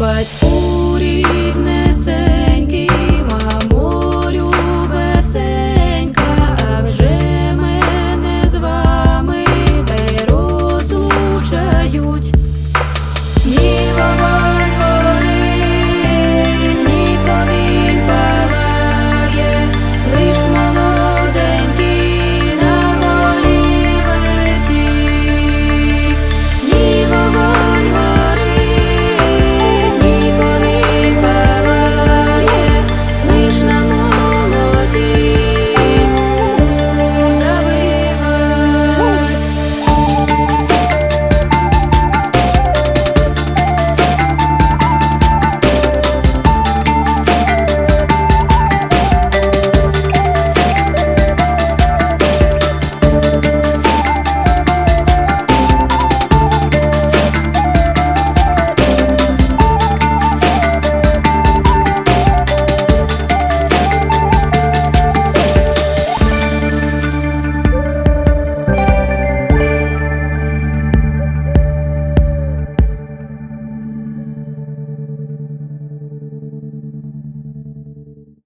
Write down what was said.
Батьку ріднесенький, мамолю вже мене з вами розлучають.